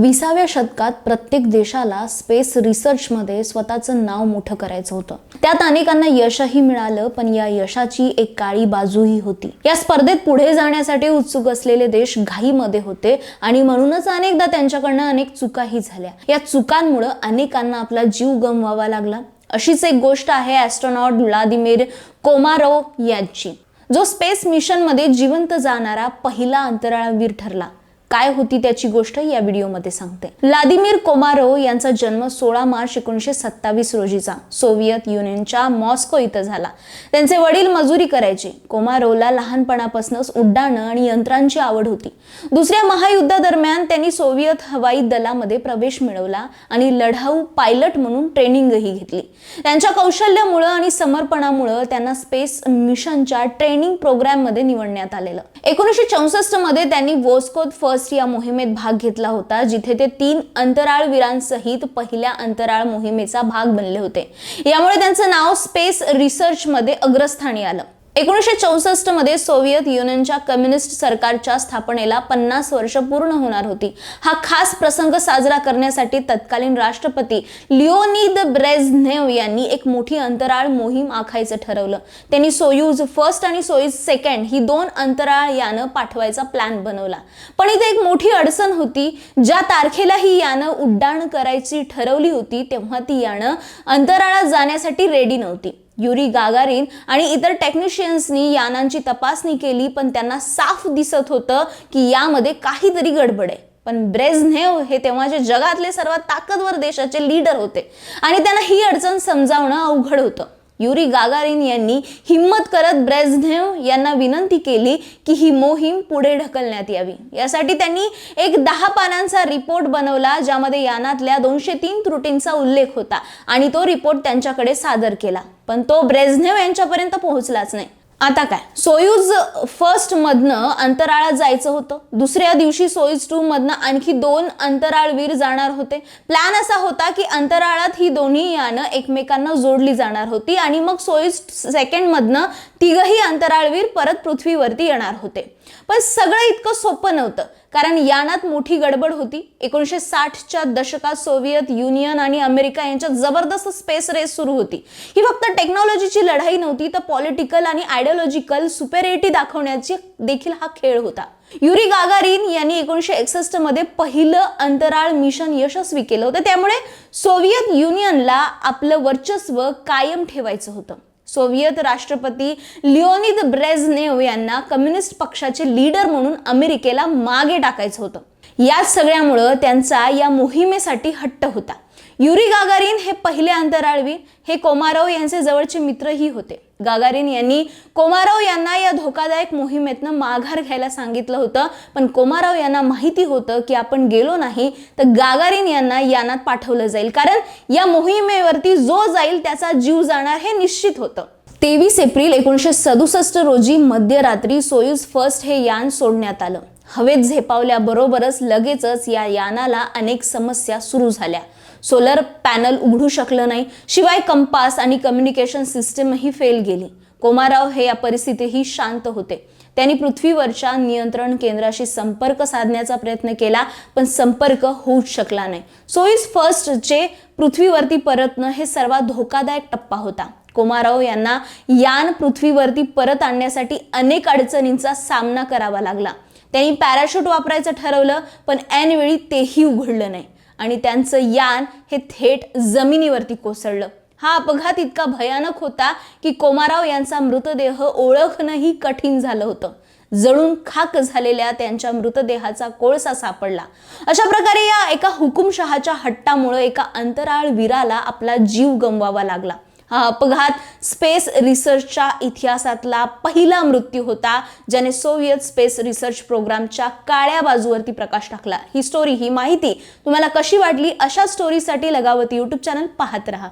विसाव्या शतकात प्रत्येक देशाला स्पेस रिसर्चमध्ये स्वतःचं नाव मोठं करायचं होतं. त्यात अनेकांना यशही मिळालं पण या यशाची एक काळी बाजूही होती. या स्पर्धेत पुढे जाण्यासाठी उत्सुक असलेले देश घाईमध्ये होते आणि म्हणूनच अनेकदा त्यांच्याकडनं अनेक चुकाही झाल्या. या चुकांमुळं अनेकांना आपला जीव गमवावा लागला. अशीच एक गोष्ट आहे ॲस्ट्रॉनॉट व्लादिमीर कोमारो यांची. जो स्पेस मिशनमध्ये जिवंत जाणारा पहिला अंतराळवीर ठरला. काय होती त्याची गोष्ट या व्हिडिओमध्ये सांगते. व्लादिमीर कोमारो यांचा जन्म सोळा मार्च एकोणीसशे सत्तावीस रोजीचा. सोव्हिएत युनियनच्या मॉस्को इथं झाला. त्यांचे वडील मजुरी करायचे. कोमारोला लहानपणापासूनच उड्डाणं आणि यंत्रांची आवड होती. दुसऱ्या महायुद्धादरम्यान त्यांनी सोव्हिएत हवाई दलामध्ये प्रवेश मिळवला आणि लढाऊ पायलट म्हणून ट्रेनिंगही घेतली. त्यांच्या कौशल्यामुळं आणि समर्पणामुळं त्यांना स्पेस मिशनच्या ट्रेनिंग प्रोग्राममध्ये निवडण्यात आलेलं. एकोणीसशे चौसष्टमध्ये त्यांनी वोस्कोत फर्स्ट या मोहिमेत भाग घेतला होता जिथे ते तीन अंतराळवीरांसहित पहिल्या अंतराळ मोहिमेचा भाग बनले होते. यामुळे त्यांचं नाव स्पेस रिसर्चमध्ये अग्रस्थानी आलं. एकोणीसशे चौसष्टमध्ये सोव्हिएत युनियनच्या कम्युनिस्ट सरकारच्या स्थापनेला पन्नास वर्ष पूर्ण होणार होती. हा खास प्रसंग साजरा करण्यासाठी तत्कालीन राष्ट्रपती लिओनिद ब्रेझनेव यांनी एक मोठी अंतराळ मोहीम आखायचं ठरवलं. त्यांनी सोयूज फर्स्ट आणि सोयूज सेकंड ही दोन अंतराळ यानं पाठवायचा प्लॅन बनवला. पण इथे एक मोठी अडचण होती. ज्या तारखेला ही यानं उड्डाण करायची ठरवली होती तेव्हा ती यानं अंतराळात जाण्यासाठी रेडी नव्हती. युरी गागारिन आणि इतर टेक्निशियन्सनी यानांची तपासणी केली पण त्यांना साफ दिसत होतं की यामध्ये काहीतरी गडबड आहे. पण ब्रेझनेव हे तेव्हाचे जगातले सर्वात ताकदवर देशाचे लीडर होते. आणि त्यांना ही अडचण समजावणं अवघड होतं. युरी गागारिन यांनी हिम्मत करत ब्रेझनेव यांना विनंती केली की ही मोहीम पुढे ढकलण्यात यावी. यासाठी त्यांनी एक दहा पानांचा रिपोर्ट बनवला ज्यामध्ये यानातल्या दोनशे तीन त्रुटींचा उल्लेख होता आणि तो रिपोर्ट त्यांच्याकडे सादर केला. पण तो ब्रेझनेव यांच्यापर्यंत पोहोचलाच नाही. आता काय? सोयूज फर्स्ट मधनं अंतराळात जायचं होतं. दुसऱ्या दिवशी सोयूज टू मधनं आणखी दोन अंतराळवीर जाणार होते. प्लॅन असा होता की अंतराळात ही दोन्ही यानं एकमेकांना जोडली जाणार होती आणि मग सोयूज सेकंड मधनं तिघही अंतराळवीर परत पृथ्वीवरती येणार होते. पण सगळं इतकं सोपं नव्हतं. कारण यानात मोठी गडबड होती. एकोणीसशे साठच्या दशकात सोव्हिएत युनियन आणि अमेरिका यांच्यात जबरदस्त स्पेस रेस सुरू होती. ही फक्त टेक्नॉलॉजीची लढाई नव्हती तर पॉलिटिकल आणि आयडिओलॉजिकल सुपेरिटी दाखवण्याची देखील हा खेळ होता. युरी गागारिन यांनी एकोणीसशे एकसष्टमध्ये पहिलं अंतराळ मिशन यशस्वी केलं होतं. त्यामुळे सोव्हिएत युनियनला आपलं वर्चस्व कायम ठेवायचं होतं. सोव्हिएत राष्ट्रपती लिओनिद ब्रेझनेव यांना कम्युनिस्ट पक्षाचे लीडर म्हणून अमेरिकेला मागे टाकायचं होतं. या सगळ्यामुळं त्यांचा या मोहिमेसाठी हट्ट होता. युरी गागारिन हे पहिले अंतराळवीर हे कोमाराव यांचे जवळचे मित्रही होते. गागारिन यांनी कोमाराव यांना या धोकादायक मोहिमेतनं माघार घ्यायला सांगितलं होतं. पण कोमाराव यांना माहिती होतं की आपण गेलो नाही तर गागारिन यांना यानात पाठवलं जाईल. कारण या मोहिमेवरती जो जाईल त्याचा जीव जाणार हे निश्चित होतं. तेवीस एप्रिल एकोणीसशे सदुसष्ट रोजी मध्यरात्री सोयूज फर्स्ट हे यान सोडण्यात आलं. हवेत झेपावल्याबरोबरच लगेचच या यानाला अनेक समस्या सुरू झाल्या. सोलर पॅनल उघडू शकलं नाही शिवाय कंपास आणि कम्युनिकेशन सिस्टीमही फेल गेली. कोमाराव हे या परिस्थितीही शांत होते. त्यांनी पृथ्वीवरच्या नियंत्रण केंद्राशी संपर्क साधण्याचा प्रयत्न केला पण संपर्क होऊच शकला नाही. सोईस फर्स्टचे पृथ्वीवरती परतणं हे सर्वात धोकादायक टप्पा होता. कोमाराव यांना यान पृथ्वीवरती परत आणण्यासाठी अनेक अडचणींचा सामना करावा लागला. त्यांनी पॅराशूट वापरायचं ठरवलं पण ऐनवेळी तेही उघडलं नाही. आणि त्यांचं यान हे थेट जमिनीवरती कोसळलं. हा अपघात इतका भयानक होता की कोमाराव यांचा मृतदेह ओळखणंही कठीण झालं होतं. जळून खाक झालेल्या त्यांच्या मृतदेहाचा कोळसा सापडला. अशा प्रकारे या एका हुकुमशहाच्या हट्टामुळे एका अंतराळ वीराला आपला जीव गमवावा लागला. हा अपघात स्पेस रिसर्चच्या इतिहासातला पहिला मृत्यू होता ज्याने सोव्हियत स्पेस रिसर्च प्रोग्रामच्या काळ्या बाजूवरती प्रकाश टाकला. ही स्टोरी ही माहिती तुम्हाला कशी वाटली? अशा स्टोरीसाठी लगावती यूट्यूब चॅनल पाहत राहा.